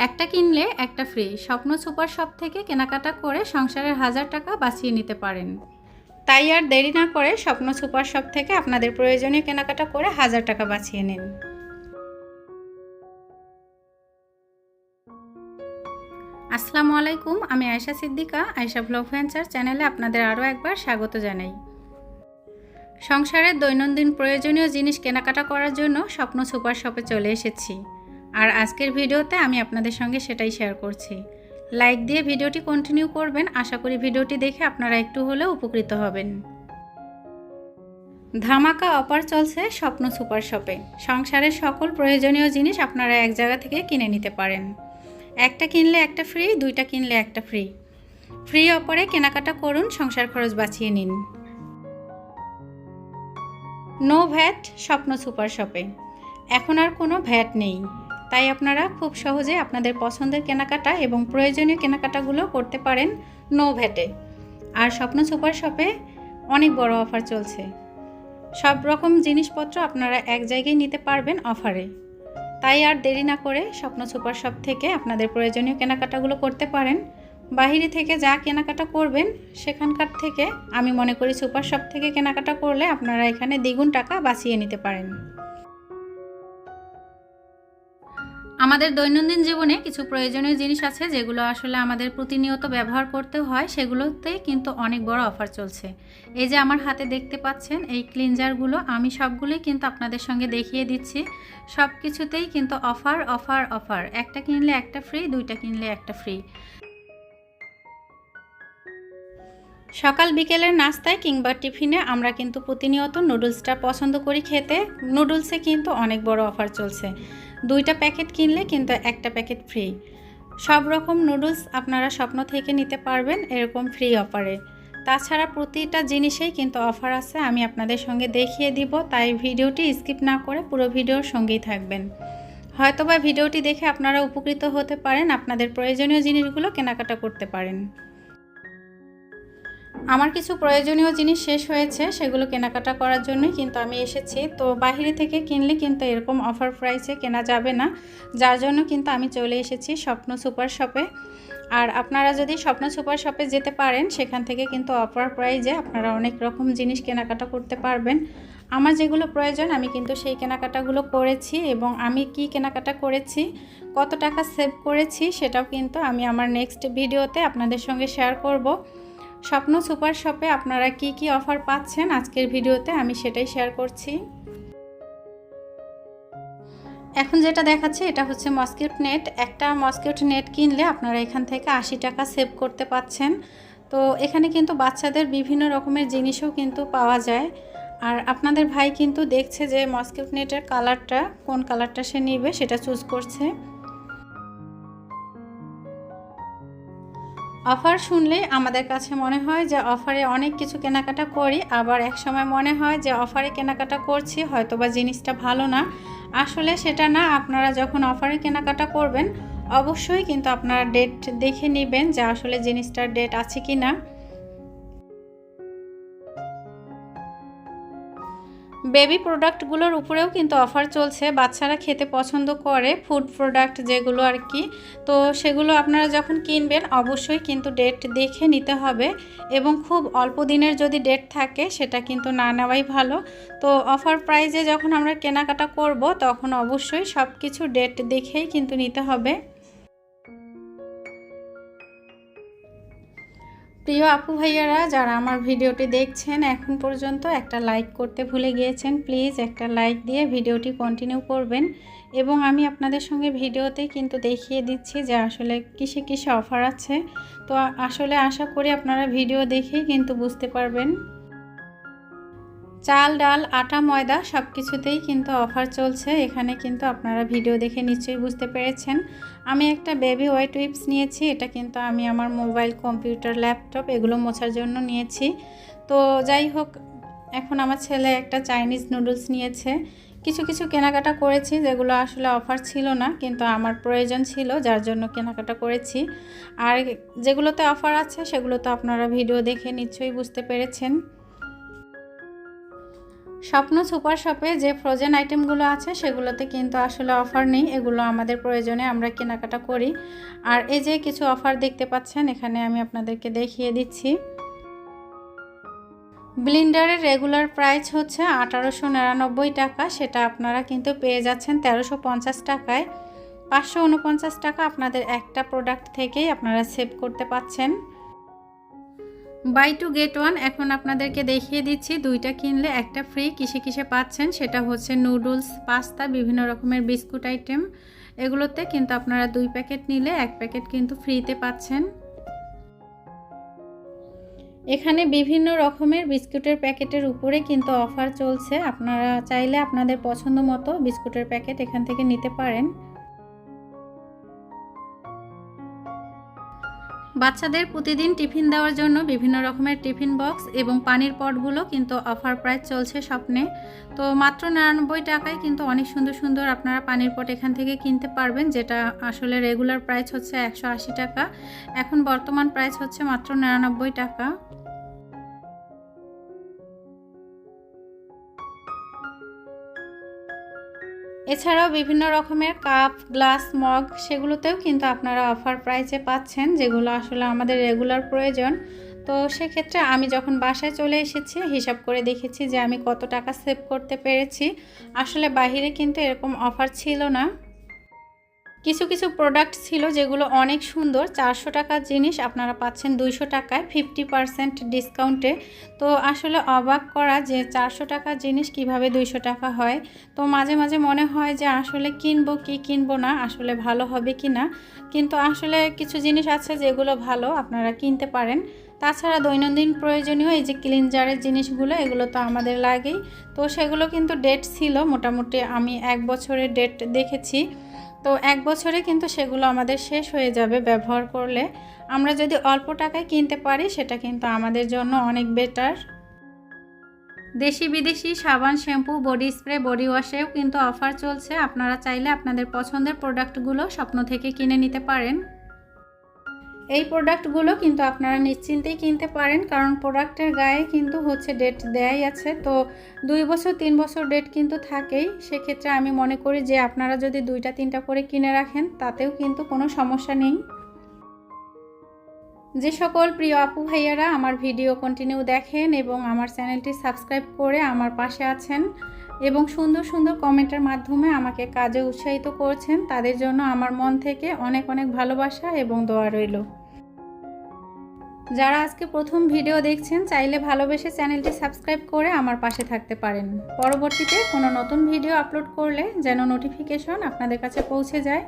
একটা কিনলে একটা ফ্রি স্বপ্ন সুপার শপ থেকে কেনাকাটা করে সংসারের হাজার টাকা বাঁচিয়ে নিতে পারেন। তাই আর দেরি না করে স্বপ্ন সুপার শপ থেকে আপনাদের প্রয়োজনীয় কেনাকাটা করে হাজার টাকা বাঁচিয়ে নিন। আসসালামু আলাইকুম, আমি আয়শা সিদ্দিকা, আয়শা ব্লগ ভেঞ্চার চ্যানেলে আপনাদের আরও একবার স্বাগত জানাই। সংসারের দৈনন্দিন প্রয়োজনীয় জিনিস কেনাকাটা করার জন্য স্বপ্ন সুপার শপে চলে এসেছি। আর আজকের ভিডিওতে আমি আপনাদের সঙ্গে সেটাই শেয়ার করছি। লাইক দিয়ে ভিডিওটি কন্টিনিউ করবেন। আশা করি ভিডিওটি দেখে আপনারা একটু হলেও উপকৃত হবেন। ধামাকা অপার চলছে স্বপ্ন সুপার শপে। সংসারের সকল প্রয়োজনীয় জিনিস আপনারা এক জায়গা থেকে কিনে নিতে পারেন। একটা কিনলে একটা ফ্রি দুইটা কিনলে একটা ফ্রি ফ্রি অফারে কেনাকাটা করুন, সংসার খরচ বাঁচিয়ে নিন। নো ভ্যাট স্বপ্ন সুপার শপে। এখন আর কোনো ভ্যাট নেই। তাই আপনারা খুব সহজে আপনাদের পছন্দের কেনাকাটা এবং প্রয়োজনীয় কেনাকাটাগুলো করতে পারেন নো ভ্যাটে আর স্বপ্ন সুপার শপে অনেক বড় অফার চলছে। সব রকম জিনিসপত্র আপনারা এক জায়গায় নিতে পারবেন অফারে। তাই আর দেরি না করে স্বপ্ন সুপার শপ থেকে আপনাদের প্রয়োজনীয় কেনাকাটাগুলো করতে পারেন। বাহিরে থেকে যা কেনাকাটা করবেন, সেখানকার থেকে আমি মনে করি সুপার শপ থেকে কেনাকাটা করলে আপনারা এখানে দ্বিগুণ টাকা বাঁচিয়ে নিতে পারেন। আমাদের দৈনন্দিন জীবনে কিছু প্রয়োজনীয় জিনিস আছে যেগুলো আসলে আমাদের প্রতিনিয়ত ব্যবহার করতে হয়, সেগুলোতে কিন্তু অনেক বড় অফার চলছে। এই যে আমার হাতে দেখতে পাচ্ছেন, এই ক্লিনজারগুলো আমি সবগুলোই কিন্তু আপনাদের সঙ্গে দেখিয়ে দিচ্ছি। সব কিছুতেই কিন্তু অফার অফার অফার। একটা কিনলে একটা ফ্রি, দুইটা কিনলে একটা ফ্রি। সকাল বিকেলের নাস্তায় কিংবা টিফিনে আমরা কিন্তু প্রতিনিয়ত নুডলসটা পছন্দ করি খেতে। নুডলসে কিন্তু অনেক বড় অফার চলছে। দুইটা প্যাকেট কিনলে কিন্তু একটা প্যাকেট ফ্রি। সব রকম নুডলস আপনারা স্বপ্ন থেকে নিতে পারবেন এরকম ফ্রি অফারে। তাছাড়া প্রতিটা জিনিসেই কিন্তু অফার আছে, আমি আপনাদের সঙ্গে দেখিয়ে দিব, তাই ভিডিওটি স্কিপ না করে পুরো ভিডিওর সঙ্গেই থাকবেন। হয়তোবা ভিডিওটি দেখে আপনারা উপকৃত হতে পারেন, আপনাদের প্রয়োজনীয় জিনিসগুলো কেনাকাটা করতে পারেন। আমার কিছু প্রয়োজনীয় জিনিস শেষ হয়েছে, সেগুলো কেনাকাটা করার জন্যই কিন্তু আমি এসেছি। তো বাহিরে থেকে কিনলে কিন্তু এরকম অফার প্রাইসে কেনা যাবে না। যার জন্য কিন্তু আমি চলে এসেছি স্বপ্ন সুপার শপে আর আপনারা যদি স্বপ্ন সুপার শপে যেতে পারেন, সেখান থেকে কিন্তু অফার প্রাইজে আপনারা অনেক রকম জিনিস কেনাকাটা করতে পারবেন। আমার যেগুলো প্রয়োজন, আমি কিন্তু সেই কেনাকাটাগুলো করেছি এবং আমি কি কেনাকাটা করেছি, কত টাকা সেভ করেছি, সেটাও কিন্তু আমি আমার নেক্সট ভিডিওতে আপনাদের সঙ্গে শেয়ার করব। স্বপ্ন সুপার শপে আপনারা কি কি অফার পাচ্ছেন আজকের ভিডিওতে আমি সেটাই শেয়ার করছি। এখন যেটা দেখাচ্ছে এটা হচ্ছে মস্কিউট নেট। একটা মস্কিউট নেট কিনলে আপনারা এখান থেকে আশি টাকা সেভ করতে পাচ্ছেন। তো এখানে কিন্তু বাচ্চাদের বিভিন্ন রকমের জিনিসও কিন্তু পাওয়া যায়। আর আপনাদের ভাই কিন্তু দেখছে যে মস্কিউট নেটের কালারটা, কোন কালারটা সে নিবে সেটা চুজ করছে। অফার শুনলে আমাদের কাছে মনে হয় যে অফারে অনেক কিছু কেনাকাটা করি, আবার এক সময় মনে হয় যে অফারে কেনাকাটা করছি হয়তো বা জিনিসটা ভালো না। আসলে সেটা না, আপনারা যখন অফারে কেনাকাটা করবেন, অবশ্যই কিন্তু আপনারা ডেট দেখে নেবেন যে আসলে জিনিসটার ডেট আছে কি না বেবি প্রোডাক্টগুলোর উপরেও কিন্তু অফার চলছে। বাচ্চারা খেতে পছন্দ করে ফুড প্রোডাক্ট যেগুলো আর কি। তো সেগুলো আপনারা যখন কিনবেন, অবশ্যই কিন্তু ডেট দেখে নিতে হবে এবং খুব অল্প দিনের যদি ডেট থাকে, সেটা কিন্তু না নেওয়াই ভালো। তো অফার প্রাইজে যখন আমরা কেনাকাটা করব, তখন অবশ্যই সব কিছু ডেট দেখেই কিন্তু নিতে হবে। প্রিয় আপু ভাইয়ারা, যারা আমার ভিডিওটি দেখছেন, এখন পর্যন্ত একটা লাইক করতে ভুলে গিয়েছেন প্লিজ একটা লাইক দিয়ে ভিডিওটি কন্টিনিউ করবেন। এবং আমি আপনাদের সঙ্গে ভিডিওতে কিন্তু দেখিয়ে দিচ্ছি যে আসলে কিসে কিসে অফার আছে। তো আসলে আশা করি আপনারা ভিডিও দেখেই কিন্তু বুঝতে পারবেন। চাল, ডাল, আটা, ময়দা সব কিছুতেই কিন্তু অফার চলছে। এখানে কিন্তু আপনারা ভিডিও দেখে নিশ্চয়ই বুঝতে পেরেছেন। আমি একটা বেবি হোয়াইট উইপস নিয়েছি। এটা কিন্তু আমি আমার মোবাইল, কম্পিউটার, ল্যাপটপ এগুলো মোছার জন্য নিয়েছি। তো যাই হোক, এখন আমার ছেলে একটা চাইনিজ নুডলস নিয়েছে। কিছু কিছু কেনাকাটা করেছি যেগুলো আসলে অফার ছিল না, কিন্তু আমার প্রয়োজন ছিল, যার জন্য কেনাকাটা করেছি। আর যেগুলোতে অফার আছে সেগুলো তো আপনারা ভিডিও দেখে নিশ্চয়ই বুঝতে পেরেছেন। স্বপ্ন সুপার শপে যে ফ্রোজেন আইটেমগুলো আছে, সেগুলোতে কিন্তু আসলে অফার নেই। এগুলো আমাদের প্রয়োজনে আমরা কেনাকাটা করি। আর এই যে কিছু অফার দেখতে পাচ্ছেন, এখানে আমি আপনাদেরকে দেখিয়ে দিচ্ছি। ব্লিন্ডারের রেগুলার প্রাইস হচ্ছে আঠারোশো নিরানব্বই টাকা। সেটা আপনারা কিন্তু পেয়ে যাচ্ছেন তেরোশো পঞ্চাশ টাকায়। পাঁচশো উনপঞ্চাশ টাকা আপনাদের একটা প্রোডাক্ট থেকেই আপনারা সেভ করতে পাচ্ছেন। বাই টু গেট ওয়ান এখন আপনাদেরকে দেখিয়ে দিচ্ছি, দুইটা কিনলে একটা ফ্রি কিসে কিসে পাচ্ছেন? সেটা হচ্ছে নুডলস পাস্তা বিভিন্ন রকমের বিস্কুট আইটেম এগুলোতে কিন্তু আপনারা দুই প্যাকেট নিলে এক প্যাকেট কিন্তু ফ্রিতে পাচ্ছেন। এখানে বিভিন্ন রকমের বিস্কুটের প্যাকেটের উপরে কিন্তু অফার চলছে। আপনারা চাইলে আপনাদের পছন্দ মতো বিস্কুটের প্যাকেট এখান থেকে নিতে পারেন। বাচ্চাদের প্রতিদিন টিফিন দেওয়ার জন্য বিভিন্ন রকমের টিফিন বক্স এবং পানির পটগুলো কিন্তু অফার প্রাইস চলছে স্বপ্নে। তো মাত্র নিরানব্বই টাকায় কিন্তু অনেক সুন্দর সুন্দর আপনারা পানির পট এখান থেকে কিনতে পারবেন, যেটা আসলে রেগুলার প্রাইস হচ্ছে একশো আশি টাকা। এখন বর্তমান প্রাইস হচ্ছে মাত্র নিরানব্বই টাকা। এছাড়াও বিভিন্ন রকমের কাপ, গ্লাস, মগ, সেগুলোতেও কিন্তু আপনারা অফার প্রাইসে পাচ্ছেন, যেগুলো আসলে আমাদের রেগুলার প্রয়োজন। তো সেক্ষেত্রে আমি যখন বাসায় চলে এসেছি, হিসাব করে দেখেছি যে আমি কত টাকা সেভ করতে পেরেছি। আসলে বাহিরে কিন্তু এরকম অফার ছিল না। কিছু কিছু প্রোডাক্ট ছিল যেগুলো অনেক সুন্দর, চারশো টাকার জিনিস আপনারা পাচ্ছেন দুইশো টাকায় ফিফটি পারসেন্ট ডিসকাউন্টে তো আসলে অবাক করা যে চারশো টাকার জিনিস কীভাবে দুইশো টাকা হয়। তো মাঝে মাঝে মনে হয় যে আসলে কিনবো কি কিনবো না, আসলে ভালো হবে কি না। কিন্তু আসলে কিছু জিনিস আছে যেগুলো ভালো, আপনারা কিনতে পারেন। তাছাড়া দৈনন্দিন প্রয়োজনীয় এই যে ক্লিনজারের জিনিসগুলো, এগুলো তো আমাদের লাগেই। তো সেগুলো কিন্তু ডেট ছিল, মোটামুটি আমি এক বছরের ডেট দেখেছি। তো এক বছরে কিন্তু সেগুলো আমাদের শেষ হয়ে যাবে ব্যবহার করলে। আমরা যদি অল্প টাকায় কিনতে পারি, সেটা কিন্তু আমাদের জন্য অনেক বেটার দেশি বিদেশি সাবান, শ্যাম্পু, বডি স্প্রে, বডি ওয়াশেও কিন্তু অফার চলছে। আপনারা চাইলে আপনাদের পছন্দের প্রোডাক্টগুলো স্বপ্ন থেকে কিনে নিতে পারেন। এই প্রোডাক্টগুলো কিন্তু আপনারা নিশ্চিন্তেই কিনতে পারেন, কারণ প্রোডাক্টের গায়ে কিন্তু হচ্ছে ডেট দেয়াই আছে। তো দুই বছর, তিন বছর ডেট কিন্তু থাকেই। সেক্ষেত্রে আমি মনে করি যে আপনারা যদি দুইটা, তিনটা করে কিনে রাখেন, তাতেও কিন্তু কোনো সমস্যা নেই। যে সকল প্রিয় আপু ভাইয়ারা আমার ভিডিও কন্টিনিউ দেখেন এবং আমার চ্যানেলটি সাবস্ক্রাইব করে আমার পাশে আছেন এবং সুন্দর সুন্দর কমেন্টের মাধ্যমে আমাকে কাজে উৎসাহিত করছেন, তাদের জন্য আমার মন থেকে অনেক অনেক ভালোবাসা এবং দোয়া রইল। যারা আজকে প্রথম ভিডিও দেখছেন, চাইলে ভালোবেসে চ্যানেলটি সাবস্ক্রাইব করে আমার পাশে থাকতে পারেন। পরবর্তীতে কোনো নতুন ভিডিও আপলোড করলে যেন নোটিফিকেশন আপনাদের কাছে পৌঁছে যায়,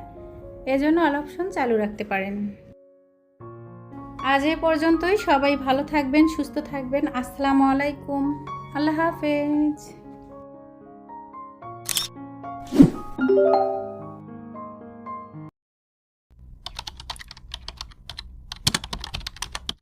এজন্য অল অপশন চালু রাখতে পারেন। আজ এ পর্যন্তই, সবাই ভালো থাকবেন, সুস্থ থাকবেন। আসসালামু আলাইকুম। আল্লাহ হাফেজ।